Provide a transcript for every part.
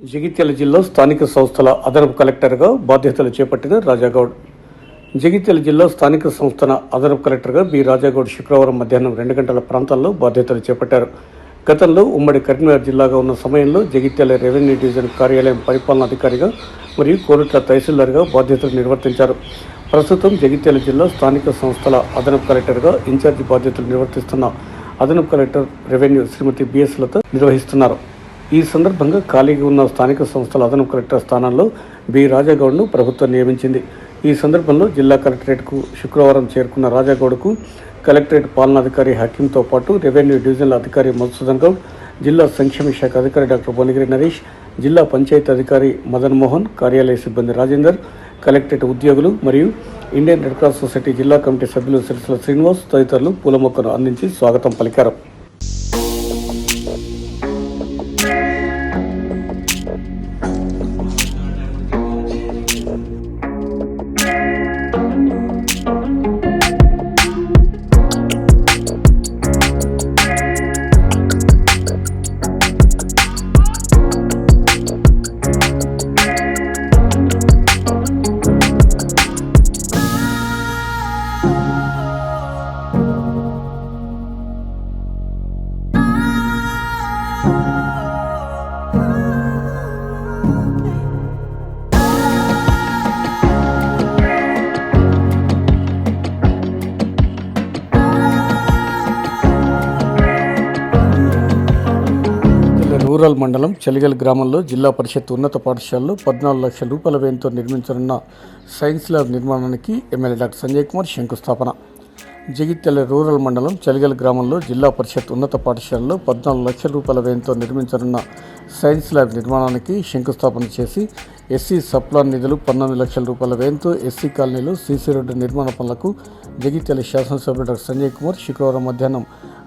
జగిత్యాల జిల్లా స్థానిక సంస్థల అదనపు కలెక్టర్గా బాధ్యతలు చేపట్టిన రాజాగౌడ్. జగిత్యాల జిల్లా స్థానిక సంస్థల అదనపు కలెక్టర్గా బి. రాజాగౌడ్ శుక్రవారం మధ్యాహ్నం రెండు గంటల ప్రాంతాల్లో బాధ్యతలు చేపట్టారు. గతంలో ఉమ్మడి కరీంనగర్ జిల్లాగా ఉన్న సమయంలో జగిత్యాల రెవెన్యూ డివిజన్ కార్యాలయం పరిపాలనా అధికారిగా మరియు కోరుట్ల తహసీల్దార్గా బాధ్యతలు నిర్వర్తించారు. ప్రస్తుతం జగిత్యాల జిల్లా స్థానిక సంస్థల అదనపు కలెక్టర్గా ఇన్ఛార్జి బాధ్యతలు నిర్వర్తిస్తున్న అదనపు collector revenue Srimati B S Latha నిర్వహిస్తున్నారు. ఈ సందర్భంగా ఖాళీగా ఉన్న స్థానిక సంస్థల అదనపు కలెక్టర్ స్థానంలో బి. రాజాగౌడ్ను ప్రభుత్వం నియమించింది. ఈ సందర్భంలో జిల్లా కలెక్టరేట్కు శుక్రవారం చేరుకున్న రాజాగౌడ్కు కలెక్టరేట్ పాలనాధికారి హకీంతో పాటు రెవెన్యూ డివిజనల్ అధికారి మధుసూదన్ గౌడ్ జిల్లా సంక్షేమ శాఖ అధికారి డాక్టర్ భువనగిరి నరేష్ జిల్లా పంచాయతీ అధికారి మదన్ మోహన్ కార్యాలయ సిబ్బంది రాజేందర్ కలెక్టరేట్ ఉద్యోగులు మరియు ఇండియన్ రెడ్ క్రాస్ సొసైటీ జిల్లా కమిటీ సభ్యులు సిరిసిల శ్రీనివాస్ తదితరులు పూల మొక్కను అందించి స్వాగతం పలికారు. జిల్లా మండలం చలిగల్ గ్రామంలో జిల్లా పరిషత్ ఉన్నత పాఠశాలలో పద్నాలుగు లక్షల రూపాయల వ్యయంతో నిర్మించనున్న సైన్స్ ల్యాబ్ నిర్మాణానికి ఎమ్మెల్యే డాక్టర్ సంజయ్ కుమార్ శంకుస్థాపన. జగిత్యాల రూరల్ మండలం చలిగల్ గ్రామంలో జిల్లా పరిషత్ ఉన్నత పాఠశాలలో పద్నాలుగు లక్షల రూపాయల వ్యయంతో నిర్మించనున్న సైన్స్ ల్యాబ్ నిర్మాణానికి శంకుస్థాపన చేసి ఎస్సీ సప్లాన్ నిధులు పంతొమ్మిది లక్షల రూపాయల వ్యయంతో ఎస్సీ కాలనీలో సీసీ రోడ్డు నిర్మాణ పనులకు జగిత్యాల శాసనసభ్యుడు డాక్టర్ సంజయ్ కుమార్ శుక్రవారం మధ్యాహ్నం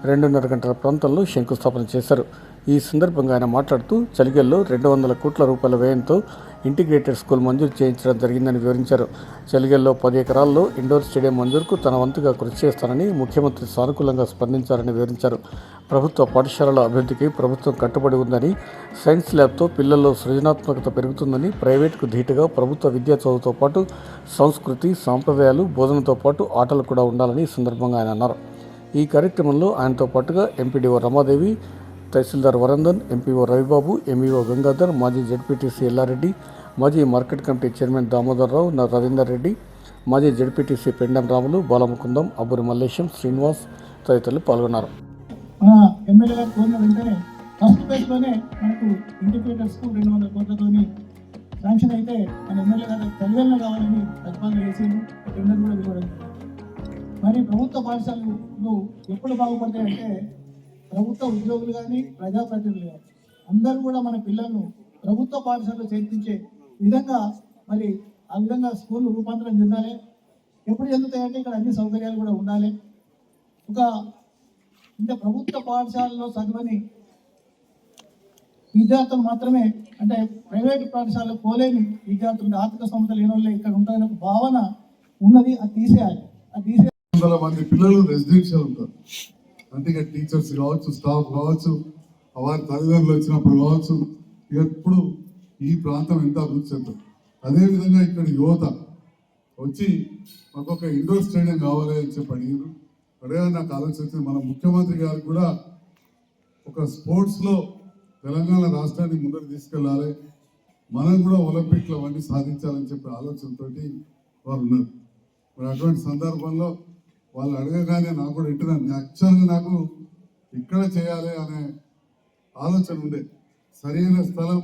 రెండున్నర గంటల ప్రాంతంలో శంకుస్థాపన చేశారు. ఈ సందర్భంగా ఆయన మాట్లాడుతూ చలిగల్లో రెండు వందల కోట్ల రూపాయల వ్యయంతో ఇంటిగ్రేటెడ్ స్కూల్ మంజూరు చేయించడం జరిగిందని వివరించారు. చలిగల్లో పది ఎకరాల్లో ఇండోర్ స్టేడియం మంజూరుకు తన వంతుగా కృషి చేస్తానని ముఖ్యమంత్రి సానుకూలంగా స్పందించారని వివరించారు. ప్రభుత్వ పాఠశాలల అభివృద్ధికి ప్రభుత్వం కట్టుబడి ఉందని సైన్స్ ల్యాబ్తో పిల్లల్లో సృజనాత్మకత పెరుగుతుందని ప్రైవేటుకు ధీటుగా ప్రభుత్వ విద్యా చదువుతో పాటు సంస్కృతి సాంప్రదాయాలు బోధనతో పాటు ఆటలు కూడా ఉండాలని సందర్భంగా ఆయన అన్నారు. ఈ కార్యక్రమంలో ఆయనతో పాటుగా MPDO Ramadevi tahsildar Varandan MPO Ravibabu MEO Gangadhar మాజీ జడ్పీటీసీ ఎల్లారెడ్డి మాజీ మార్కెట్ కమిటీ చైర్మన్ దామోదర్రావు నా రవీందర్ రెడ్డి మాజీ జడ్పీటీసీ పెండం రాములు బాలముకుందం అబ్బురి మల్లేశం శ్రీనివాస్ తదితరులు పాల్గొన్నారు. మన ఎమ్మెల్యే గారు కోరిన వెంటనే ఫస్ట్ ఫేజ్లోనే మనకు రెండు వందల కోట్లతోని శాంక్షన్ అయితే మన ఎమ్మెల్యే గారు కావాలని ప్రతిపాదన టెండర్ కూడా ఇవ్వడం మరి ప్రభుత్వ పాఠశాలలు ఎప్పుడు బాగుపడతాయంటే ప్రభుత్వ ఉద్యోగులు కానీ ప్రజాప్రతినిధులు కానీ అందరూ కూడా మన పిల్లలను ప్రభుత్వ పాఠశాలలో చేర్పించే విధంగా మరి ఆ విధంగా స్కూల్ రూపాంతరం చెందాలి. ఎప్పుడు చెందుతాయంటే ఇక్కడ అన్ని సౌకర్యాలు కూడా ఉండాలి. ఒక అంటే ప్రభుత్వ పాఠశాలలో చదవని విద్యార్థులు మాత్రమే అంటే ప్రైవేట్ పాఠశాలకు పోలేని విద్యార్థులు ఆర్థిక సంస్థ లేని వాళ్ళే ఇక్కడ ఉంటారనే ఒక భావన ఉన్నది అది తీసేయాలి. అది తీసే వందల మంది పిల్లలు రెసిడెన్షియల్ ఉంటారు. అంటే ఇక టీచర్స్ కావచ్చు స్టాఫ్ కావచ్చు వారి తల్లిదండ్రులు వచ్చినప్పుడు కావచ్చు ఎప్పుడు ఈ ప్రాంతం ఎంత అభివృద్ధి చెందుతుంది అదేవిధంగా ఇక్కడ యువత వచ్చి మాకు ఒక ఇండోర్ స్టేడియం కావాలి అని చెప్పి అడిగారు అడిగా నాకు ఆలోచన వచ్చింది మన ముఖ్యమంత్రి గారికి కూడా ఒక స్పోర్ట్స్లో తెలంగాణ రాష్ట్రాన్ని ముందుకు తీసుకెళ్ళాలి. మనం కూడా ఒలింపిక్లు అవన్నీ సాధించాలని చెప్పి ఆలోచనతోటి వారు ఉన్నారు. మరి అటువంటి సందర్భంలో వాళ్ళు అడగగానే నాకు కూడా ఇంటున్నాను యాక్చువల్గా నాకు ఇక్కడ చేయాలి అనే ఆలోచన ఉండే. సరైన స్థలం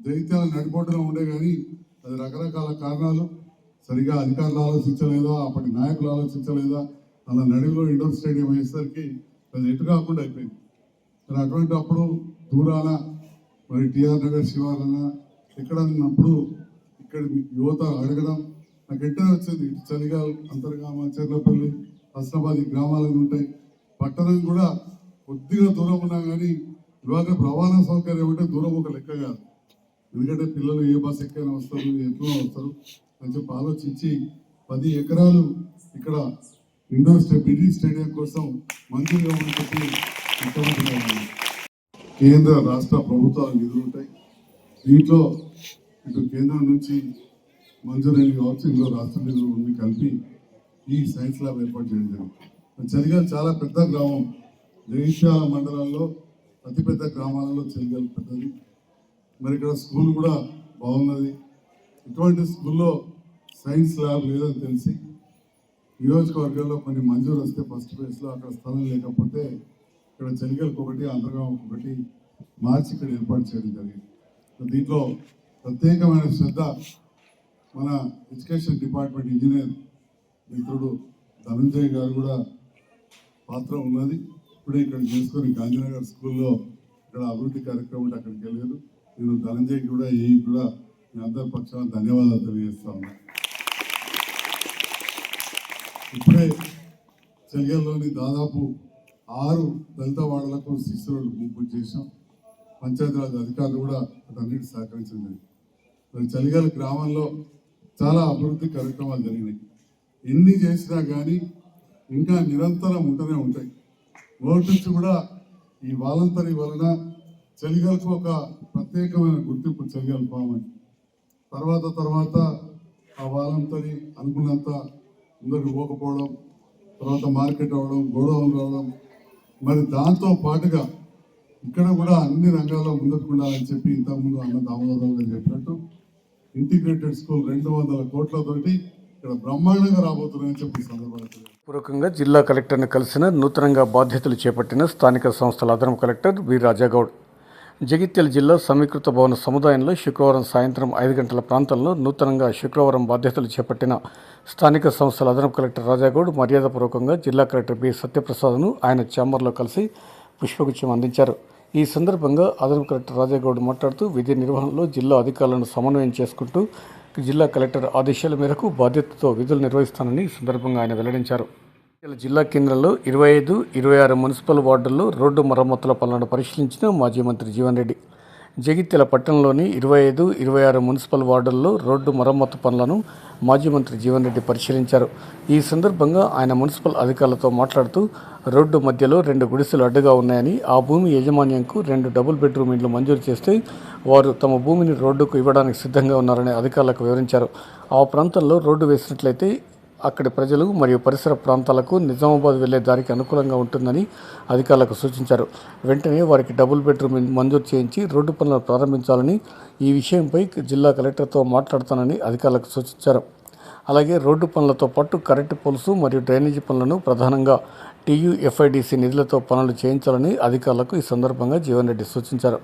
జగిత్యాల నడిపోటులో ఉండే కానీ అది రకరకాల కారణాలు సరిగా అధికారులు ఆలోచించలేదా అప్పటి నాయకులు ఆలోచించలేదా అలా నడిలో ఇండోర్ స్టేడియం అయ్యేసరికి అది ఎటు కాకుండా అయిపోయింది. మరి అటువంటి అప్పుడు దూరాన మరి టిఆర్ నగర్ శివాలన ఇక్కడ ఉన్నప్పుడు ఇక్కడ యువత అడగడం నాకు ఎట్టే వచ్చింది? ఇటు చలిగా అంతర్గామ చెర్లపల్లి హస్నాబాద్ గ్రామాలు ఉంటాయి. పట్టణం కూడా కొద్దిగా దూరం ఉన్నా కానీ ఇవాళ రవాణా సౌకర్యం అంటే దూరం ఒక లెక్క కాదు. ఎందుకంటే పిల్లలు ఏ బస్ ఎక్కైనా వస్తారు ఎట్లా వస్తారు అని చెప్పి ఆలోచించి పది ఎకరాలు ఇక్కడ ఇండోర్ స్టే బిడి స్టేడియం కోసం మంజూరుగా చెప్పి కేంద్ర రాష్ట్ర ప్రభుత్వాలు ఎదురుంటాయి దీంట్లో ఇటు కేంద్రం నుంచి మంజూరైన కావచ్చు ఇందులో రాష్ట్ర నిధులు కలిపి ఈ సైన్స్ ల్యాబ్ ఏర్పాటు చేయడం జరిగింది. చలిగల్ చాలా పెద్ద గ్రామం. జగిత్యాల మండలంలో అతిపెద్ద గ్రామాలలో చలిగల్ పెద్దది. మరి ఇక్కడ స్కూల్ కూడా బాగున్నది. ఇటువంటి స్కూల్లో సైన్స్ ల్యాబ్ లేదని తెలిసి నియోజకవర్గంలో కొన్ని మంజూరు వస్తే ఫస్ట్ ప్లేస్లో అక్కడ స్థలం లేకపోతే ఇక్కడ చెలికలకు ఒకటి అంతర్గామం ఒకటి మార్చి ఇక్కడ ఏర్పాటు చేయడం జరిగింది. దీంట్లో ప్రత్యేకమైన శ్రద్ధ మన ఎడ్యుకేషన్ డిపార్ట్మెంట్ ఇంజనీర్ మిత్రుడు ధనంజయ్ గారు కూడా పాత్ర ఉన్నది. ఇప్పుడే ఇక్కడ చేసుకొని గాంధీనగర్ స్కూల్లో ఇక్కడ అభివృద్ధి కార్యక్రమం ఉంటే అక్కడికి వెళ్ళారు. నేను ధనంజయ్ కూడా ఏ కూడా మీ అందరి పక్షాన ధన్యవాదాలు తెలియజేస్తా ఉన్నా. ఇప్పుడే చెలిగల్లోని దాదాపు ఆరు దళిత వాడలకు శిశువులు గుంపు చేశాం. పంచాయతీరాజ్ అధికారులు కూడా అటన్నిటి సహకరించింది మరి చలిగల్ గ్రామంలో చాలా అభివృద్ధి కార్యక్రమాలు జరిగినాయి. ఎన్ని చేసినా కానీ ఇంకా నిరంతరం ఉంటూనే ఉంటాయి. నోటి నుంచి కూడా ఈ వాలంతరీ వలన చలిగలకు ఒక ప్రత్యేకమైన గుర్తింపు చలిగల్ పాము తర్వాత తర్వాత ఆ వాలంతరీ అనుకున్నంత ముందరికి పోకపోవడం తర్వాత మార్కెట్ అవ్వడం గోడౌన్ రావడం మరి దాంతో పాటుగా ఇక్కడ కూడా అన్ని రంగాల్లో ముందుకు ఉండాలని చెప్పి ఇంతకుముందు అన్న దామోదరం గారు చెప్పినట్టు ఇంటిగ్రేటెడ్ స్కూల్ రెండు వందల కోట్లతోటి ఇక్కడ బ్రహ్మాండంగా రాబోతున్నాయని చెప్పి సందర్భంగా పూర్వకంగా జిల్లా కలెక్టర్ను కలిసిన నూతనంగా బాధ్యతలు చేపట్టిన స్థానిక సంస్థల అదనపు కలెక్టర్ వి రాజాగౌడ్. జగిత్యాల జిల్లా సమీకృత భవన సముదాయంలో శుక్రవారం సాయంత్రం ఐదు గంటల ప్రాంతంలో నూతనంగా శుక్రవారం బాధ్యతలు చేపట్టిన స్థానిక సంస్థల అదనపు కలెక్టర్ రాజాగౌడ్ మర్యాదపూర్వకంగా జిల్లా కలెక్టర్ బి సత్యప్రసాద్ను ఆయన ఛాంబర్లో కలిసి పుష్పగుచ్చం అందించారు. ఈ సందర్భంగా అదనపు కలెక్టర్ రాజాగౌడ్ మాట్లాడుతూ విధి నిర్వహణలో జిల్లా అధికారులను సమన్వయం చేసుకుంటూ జిల్లా కలెక్టర్ ఆదేశాల మేరకు బాధ్యతతో విధులు నిర్వహిస్తానని సందర్భంగా ఆయన వెల్లడించారు. జిల్లా కేంద్రంలో ఇరవై ఐదు ఇరవై ఆరు మున్సిపల్ వార్డుల్లో రోడ్డు మరమ్మతుల పనులను పరిశీలించిన మాజీ మంత్రి జీవన్ రెడ్డి. జగిత్యాల పట్టణంలోని ఇరవై ఐదు ఇరవై ఆరు మున్సిపల్ వార్డుల్లో రోడ్డు మరమ్మతు పనులను మాజీ మంత్రి జీవన్ రెడ్డి పరిశీలించారు. ఈ సందర్భంగా ఆయన మున్సిపల్ అధికారులతో మాట్లాడుతూ రోడ్డు మధ్యలో రెండు గుడిసెలు అడ్డుగా ఉన్నాయని ఆ భూమి యాజమాన్యంకు రెండు డబుల్ బెడ్రూమ్ ఇండ్లు మంజూరు చేస్తే వారు తమ భూమిని రోడ్డుకు ఇవ్వడానికి సిద్ధంగా ఉన్నారని అధికారులకు వివరించారు. ఆ ప్రాంతంలో రోడ్డు వేసినట్లయితే అక్కడి ప్రజలు మరియు పరిసర ప్రాంతాలకు నిజామాబాద్ వెళ్ళే దారికి అనుకూలంగా ఉంటుందని అధికారులకు సూచించారు. వెంటనే వారికి డబుల్ బెడ్రూమ్ మంజూరు చేయించి రోడ్డు పనులను ప్రారంభించాలని ఈ విషయంపై జిల్లా కలెక్టర్తో మాట్లాడతానని అధికారులకు సూచించారు. అలాగే రోడ్డు పనులతో పాటు కరెంటు పోల్సు మరియు డ్రైనేజీ పనులను ప్రధానంగా టీయూఎఫ్ఐడిసి నిధులతో పనులు చేయించాలని అధికారులకు ఈ సందర్భంగా జీవన్ రెడ్డి సూచించారు.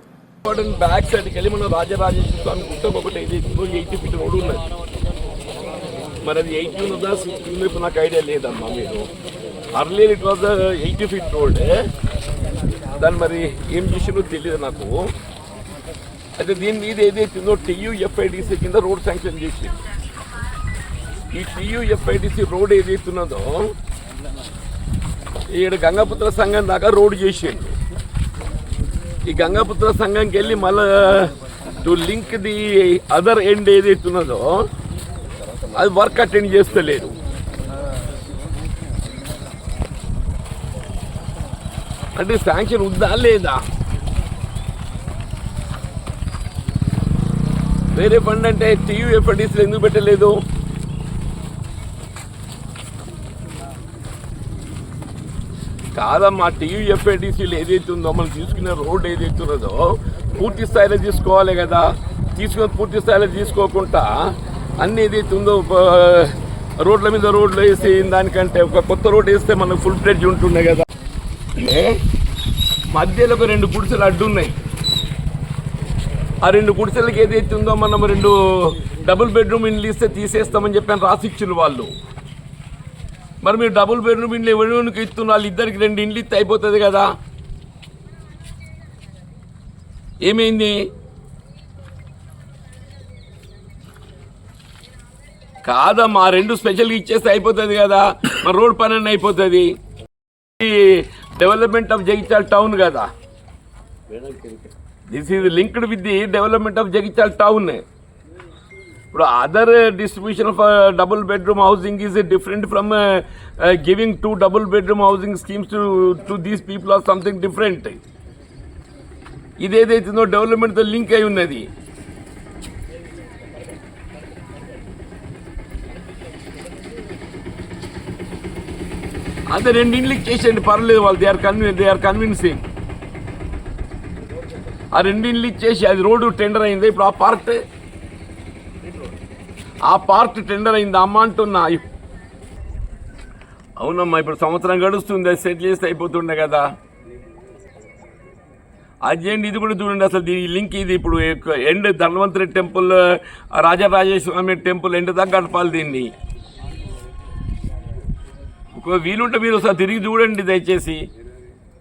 బ్యాక్ సైడ్కి వెళ్ళి మనం రాజరాజేశ్వర స్వామి గుట్టకొకటి ఇది ఎయిటీ ఫీట్ రోడ్డు ఉన్నది. మరి అది ఎయిటీ ఉందా సిక్స్టీ ఇప్పుడు నాకు ఐడియా లేదమ్మా మీరు. Early it was eighty feet road దాన్ని మరి ఏం చేసినో తెలియదు నాకు. అయితే దీని మీద ఏదైతుందో టీయూఎఫ్ఐడిసి కింద రోడ్ శాంక్షన్ చేసి. ఈ టీయూఎఫ్ఐడిసి రోడ్ ఏదైతున్నదో ఈడ గంగాపుత్ర సంఘం దాకా రోడ్ చేసిండు. ఈ గంగాపుత్ర సంఘంకి వెళ్ళి మళ్ళా to link the other end ఏదైతున్నదో అది వర్క్ అటెండ్ చేస్తలేరు. అంటే శాంక్షన్ ఉందా లేదా? వేరే ఫండ్ అంటే టీవీ టీయూఎఫ్ఐడిస్లో ఎందుకు పెట్టలేదు? కాదమ్మా టీవీ టీయూఎఫ్ఐడిసిలు ఏదైతే ఉందో మనం తీసుకునే రోడ్ ఏదైతే ఉన్నదో పూర్తి స్థాయిలో తీసుకోవాలి కదా. తీసుకున్న పూర్తి స్థాయిలో తీసుకోకుండా అన్ని ఏదైతే ఉందో రోడ్ల మీద రోడ్లు వేసి దానికంటే ఒక కొత్త రోడ్ వేస్తే మనకు ఫుల్ ప్లేజ్ ఉంటుండే కదా. మధ్యలో ఒక రెండు గుడిసెలు అడ్డున్నాయి. ఆ రెండు గుడిసెలకి ఏదైతే ఉందో మనం రెండు డబుల్ బెడ్రూమ్ ఇండ్లు ఇస్తే తీసేస్తామని చెప్పాను రాసిచ్చిన వాళ్ళు. మరి మీరు డబుల్ బెడ్రూమ్ ఇండ్లు ఎవరికి ఇస్తున్న వాళ్ళు ఇద్దరికి రెండు ఇండ్లు ఇస్తే అయిపోతుంది కదా. ఏమైంది? కాదమ్మా రెండు స్పెషల్గా ఇచ్చేస్తే అయిపోతుంది కదా. మరి రోడ్ పని అయిపోతుంది. డెవలప్మెంట్ ఆఫ్ జగిత్యాల టౌన్ కదా. This is linked with the development of Jagtial town ఇప్పుడు other distribution of double bedroom housing is different from giving to double bedroom housing schemes to to these people are something different ఇదేదైతుందో డెవలప్మెంట్తో link అయి ఉన్నది. అంతే రెండింటికి చేసేయండి పర్లేదు వాళ్ళు they are convin they are convincing ఆ రెండింటికి చేసి అది రోడ్డు టెండర్ అయింది ఇప్పుడు ఆ పార్ట్ ఆ పార్ట్ టెండర్ అయింది అమ్మ అంటున్నా అవునమ్మా ఇప్పుడు సంవత్సరం గడుస్తుంది అది సెట్ చేస్తే అయిపోతుండే కదా. అది చేయండి ఇది కూడా చూడండి అసలు దీని లింక్ ఇది ఇప్పుడు end Dhanvantari temple Rajarajeshwari Swamy temple end దాకా గడపాలి దీన్ని. వీలుంటే మీరు ఒకసారి తిరిగి చూడండి దయచేసి.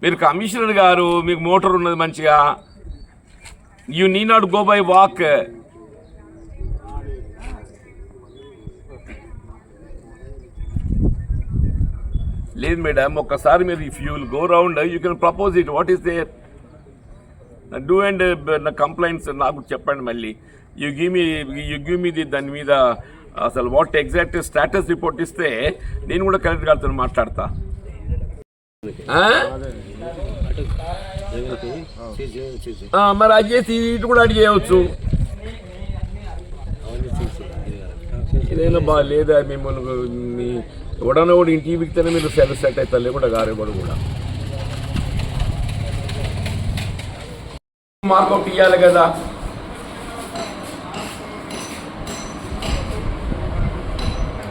మీరు కమిషనర్ గారు మీకు మోటార్ ఉన్నది మంచిగా. You need not go by walk లేదు మేడం ఒక్కసారి మీరు if you will go round you can propose it what is there do and నా కంప్లైంట్స్ నాకు చెప్పండి మళ్ళీ. You give me you give me the దాని మీద అసలు వాట్ ఎగ్జాక్ట్ స్టాటస్ రిపోర్ట్ ఇస్తే నేను కూడా కలెక్టర్ గారితో మాట్లాడతా. మరి అది చేసి ఇటు కూడా అడిగి చేయవచ్చు. ఇదేనా బా లేదా మిమ్మల్ని మీ ఎవడన్నా కూడా ఇంటికి బిక్తేనే మీరు సెల్ సెట్ అవుతారు లేకుండా గారేవాడు కూడా. మార్కౌట్ ఇవ్వాలి కదా.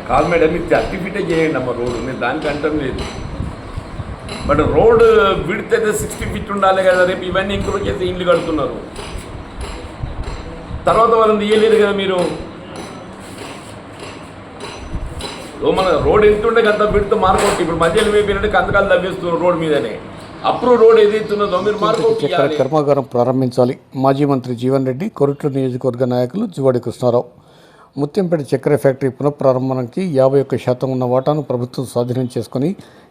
కాదు మేడం మీరు థర్టీ ఫీటే చేయండి అమ్మ రోడ్డు. నేను దానికి అంటం లేదు. బట్ రోడ్ విడితే అయితే సిక్స్టీ ఫీట్ ఉండాలి కదా రేపు ఇవన్నీ ఇంక్రూజ్ చేసి ఇండ్లు కడుతున్నారు. తర్వాత వాళ్ళని తీయలేరు కదా మీరు. మన రోడ్ ఎంత ఉంటే అంత విడితే మార్కౌట్ ఇప్పుడు మధ్యలో పీరియడ్ కందకాలు తవ్విస్తున్నారు రోడ్ మీదనే. అప్రూవ్ రోడ్ ఏదైతే ఉన్నదో మీరు మార్కౌట్ చక్కెర చేయాలి కర్మాగారం ప్రారంభించాలి. మాజీ మంత్రి జీవన్ రెడ్డి కొరుట్ల నియోజకవర్గ నాయకులు జువాడి కృష్ణారావు. ముత్యంపేట చక్కెర ఫ్యాక్టరీ పునఃప్రారంభానికి యాభై ఒక్క శాతం ఉన్న వాటాను ప్రభుత్వం స్వాధీనం చేసుకుని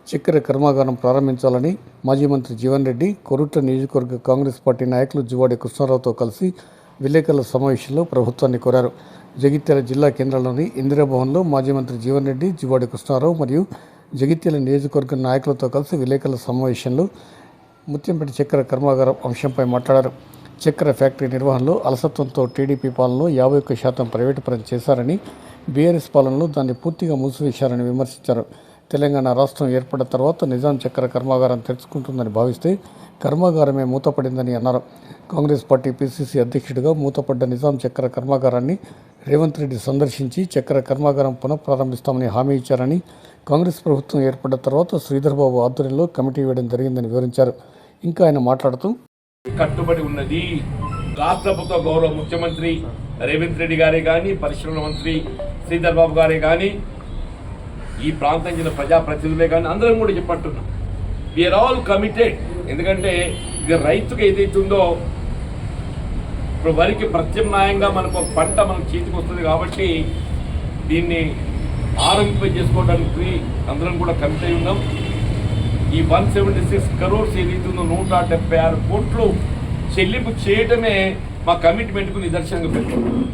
చక్కెర కర్మాగారం ప్రారంభించాలని మాజీ మంత్రి జీవన్ రెడ్డి కొరుట్ల నియోజకవర్గ కాంగ్రెస్ పార్టీ నాయకులు జువాడి కృష్ణారావుతో కలిసి విలేకరుల సమావేశంలో ప్రభుత్వాన్ని కోరారు. జగిత్యాల జిల్లా కేంద్రంలోని ఇందిరాభవన్లో మాజీ మంత్రి జీవన్ రెడ్డి జువాడి కృష్ణారావు మరియు జగిత్యాల నియోజకవర్గ నాయకులతో కలిసి విలేకరుల సమావేశంలో ముత్యంపేట చక్కెర కర్మాగారం అంశంపై మాట్లాడారు. చక్కెర ఫ్యాక్టరీ నిర్వహణలో అలసత్వంతో టీడీపీ పాలనలో యాభై ఒక్క శాతం ప్రైవేటు చేశారని బీఆర్ఎస్ పాలనలో దాన్ని పూర్తిగా మూసివేశారని విమర్శించారు. తెలంగాణ రాష్ట్రం ఏర్పడిన తర్వాత నిజాం చక్కెర కర్మాగారం తెరుచుకుంటుందని భావిస్తే కర్మాగారమే మూతపడిందని అన్నారు. కాంగ్రెస్ పార్టీ పిసిసి అధ్యక్షుడిగా మూతపడ్డ నిజాం చక్కెర కర్మాగారాన్ని రేవంత్ రెడ్డి సందర్శించి చక్కెర కర్మాగారం పునఃప్రారంభిస్తామని హామీ ఇచ్చారని కాంగ్రెస్ ప్రభుత్వం ఏర్పడ్డ తర్వాత శ్రీధర్బాబు ఆధ్వర్యంలో కమిటీ వేయడం జరిగిందని వివరించారు. ఇంకా ఆయన మాట్లాడుతూ కట్టుబడి ఉన్నది. రాష్ట్ర ప్రభుత్వ గౌరవ ముఖ్యమంత్రి రేవంత్ రెడ్డి గారే కానీ పరిశ్రమల మంత్రి శ్రీధర్ బాబు గారే కానీ ఈ ప్రాంతం చెందిన ప్రజాప్రతినిధులే కానీ అందరం కూడా చెప్పట్టున్నాం వీఆర్ ఆల్ కమిటెడ్ ఎందుకంటే ఇది రైతుకు ఏదైతే ఉందో ఇప్పుడు వరికి ప్రత్యామ్నాయంగా మనకు ఒక పంట మనకు చేతికి వస్తుంది కాబట్టి దీన్ని ఆరంభింప చేసుకోవడానికి అందరం కూడా కమిట్ అయి ఉన్నాం. ఈ వన్ సెవెంటీ సిక్స్ క్రోర్స్ ఏదైతే ఉందో నూట డెబ్బై ఆరు కోట్లు చెల్లింపు చేయటమే మా కమిట్మెంట్కు నిదర్శనంగా పెట్టుకుంటున్నాం.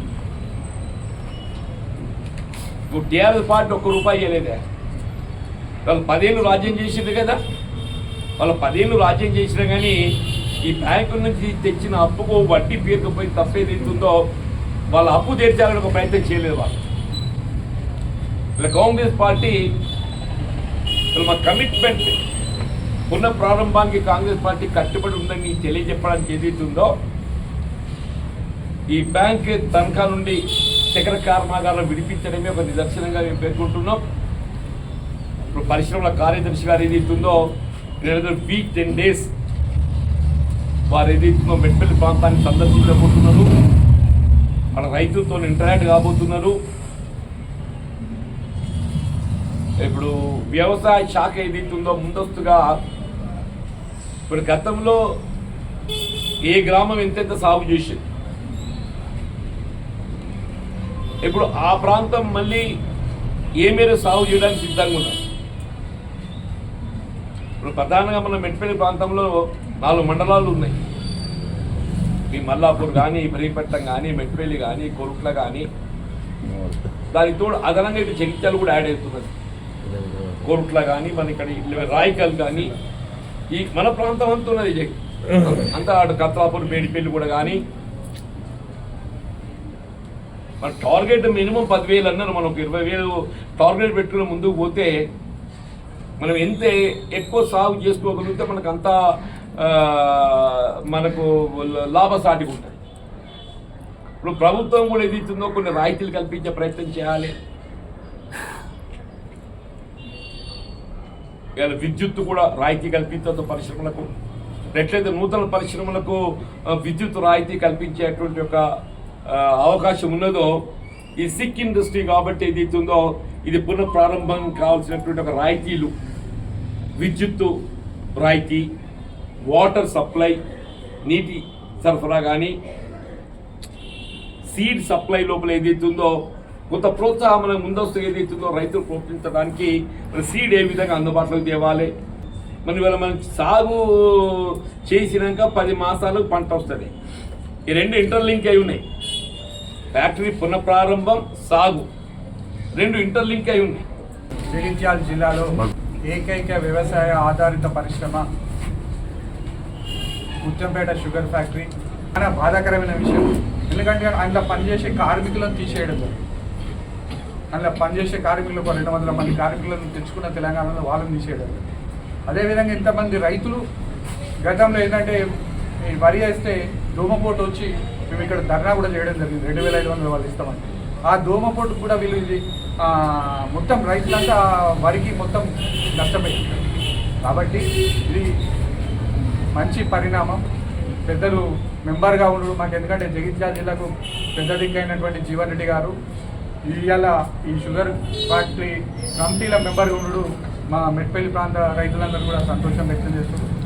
ఇప్పుడు టీఆర్ఎస్ పార్టీ ఒక్క రూపాయి ఇవ్వలేదే వాళ్ళు పదేళ్ళు రాజ్యం చేసింది కదా. వాళ్ళు పదేళ్ళు రాజ్యం చేసినా కానీ ఈ బ్యాంకు నుంచి తెచ్చిన అప్పుకు వడ్డీ పేరుకుపోయి తప్పేది ఏదైతుందో వాళ్ళ అప్పు తీర్చాలని ఒక ప్రయత్నం చేయలేదు వాళ్ళు. ఇలా కాంగ్రెస్ పార్టీ మా కమిట్మెంట్ ఉన్న ప్రారంభానికి కాంగ్రెస్ పార్టీ కట్టుబడి ఉందని తెలియజెప్పడానికి ఏదైతుందో ఈ బ్యాంక్ తనఖా నుండి చక్ర కర్మాగారం విడిపించడమే ఒక నిదర్శనంగా మేము పేర్కొంటున్నాం. ఇప్పుడు పరిశ్రమల కార్యదర్శి గారు ఏదైతుందో ఉందో వీక్ టెన్ డేస్ వారు ఏదైతుందో మెట్పల్లి ప్రాంతాన్ని సందర్శించబోతున్నారు. మన రైతులతో ఇంటరాక్ట్ కాబోతున్నారు. ఇప్పుడు వ్యవసాయ శాఖ ఏదైతుందో ముందస్తుగా ఇప్పుడు గతంలో ఏ గ్రామం ఎంతెంత సాగు చేసింది? ఇప్పుడు ఆ ప్రాంతం మళ్ళీ ఏ మేర సాగు చేయడానికి సిద్ధంగా ఉన్నారు? ఇప్పుడు ప్రధానంగా మన మెట్పల్లి ప్రాంతంలో నాలుగు మండలాలు ఉన్నాయి. ఈ మల్లాపూర్ కానీ ఇబ్రహీపట్నం కానీ మెట్పల్లి కానీ కొరుట్ల కానీ దానికి తోడు అదనంగా ఇటు జగిత్యాలు కూడా యాడ్ అవుతున్నది. కోరుట్ల కానీ మన ఇక్కడ రాయికల్ కానీ ఈ మన ప్రాంతం అంతా ఉన్నది అంతా అటు కత్లాపూర్ మేడిపల్లి కూడా కానీ. మన టార్గెట్ మినిమం పదివేలు అన్నారు మనం ఒక ఇరవై వేలు టార్గెట్ పెట్టుకుని ముందుకు పోతే మనం ఎంత ఎక్కువ సాగు చేసుకోగలిగితే మనకు అంత మనకు లాభసాటిగా ఉంటుంది. ఇప్పుడు ప్రభుత్వం కూడా ఏదైతుందో కొన్ని రాయితీలు కల్పించే ప్రయత్నం చేయాలి. ఇవాళ విద్యుత్ కూడా రాయితీ కల్పించవచ్చు పరిశ్రమలకు ఎట్లయితే నూతన పరిశ్రమలకు విద్యుత్ రాయితీ కల్పించేటువంటి ఒక అవకాశం ఉన్నదో ఈ సిక్ ఇండస్ట్రీ కాబట్టి ఏదైతే ఉందో ఇది పునఃప్రారంభం కావాల్సినటువంటి ఒక రాయితీలు. విద్యుత్తు రాయితీ వాటర్ సప్లై నీటి సరఫరా కానీ సీడ్ సప్లై లోపల ఏదైతే ఉందో కొంత ప్రోత్సాహం ముందస్తు ఏదైతుందో రైతులు ప్రోత్సహించడానికి మరి సీడ్ ఏ విధంగా అందుబాటులోకి తేవాలి మరి ఇవాళ మనం సాగు చేసినాక పది మాసాలు పంట వస్తుంది. ఈ రెండు ఇంటర్లింక్ అయి ఉన్నాయి. ఫ్యాక్టరీ పునఃప్రారంభం సాగు. రెండు ఇంటర్లింక్ అయి ఉన్నాయి. జగిత్యాల జిల్లాలో ఏకైక వ్యవసాయ ఆధారిత పరిశ్రమ ముత్యంపేట షుగర్ ఫ్యాక్టరీ. చాలా బాధాకరమైన విషయం. ఎందుకంటే అందులో పనిచేసే కార్మికులను తీసేయడం జరిగింది అందులో పనిచేసే కార్మికులు రెండు వందల మంది కార్మికులను తెచ్చుకున్న తెలంగాణలో వాళ్ళని తీసేయడం. అదేవిధంగా ఇంతమంది రైతులు గతంలో ఏంటంటే ఈ వరి వేస్తే దోమపోటు వచ్చి మేము ఇక్కడ ధర్నా కూడా చేయడం జరిగింది. రెండు వేల ఐదు వందల వాళ్ళు ఇస్తామని. ఆ దోమపోటు కూడా వీళ్ళు ఇది మొత్తం రైతులంతా వరికి మొత్తం నష్టపోయింది కాబట్టి ఇది మంచి పరిణామం. పెద్దలు మెంబర్గా ఉండడు మాకు ఎందుకంటే జగిత్యాల జిల్లాకు పెద్ద దిక్కైనటువంటి జీవన్ రెడ్డి గారు ఇవాళ ఈ షుగర్ ఫ్యాక్టరీ కమిటీల మెంబర్గా ఉండడు మా మెట్పల్లి ప్రాంత రైతులందరూ కూడా సంతోషం వ్యక్తం చేస్తున్నారు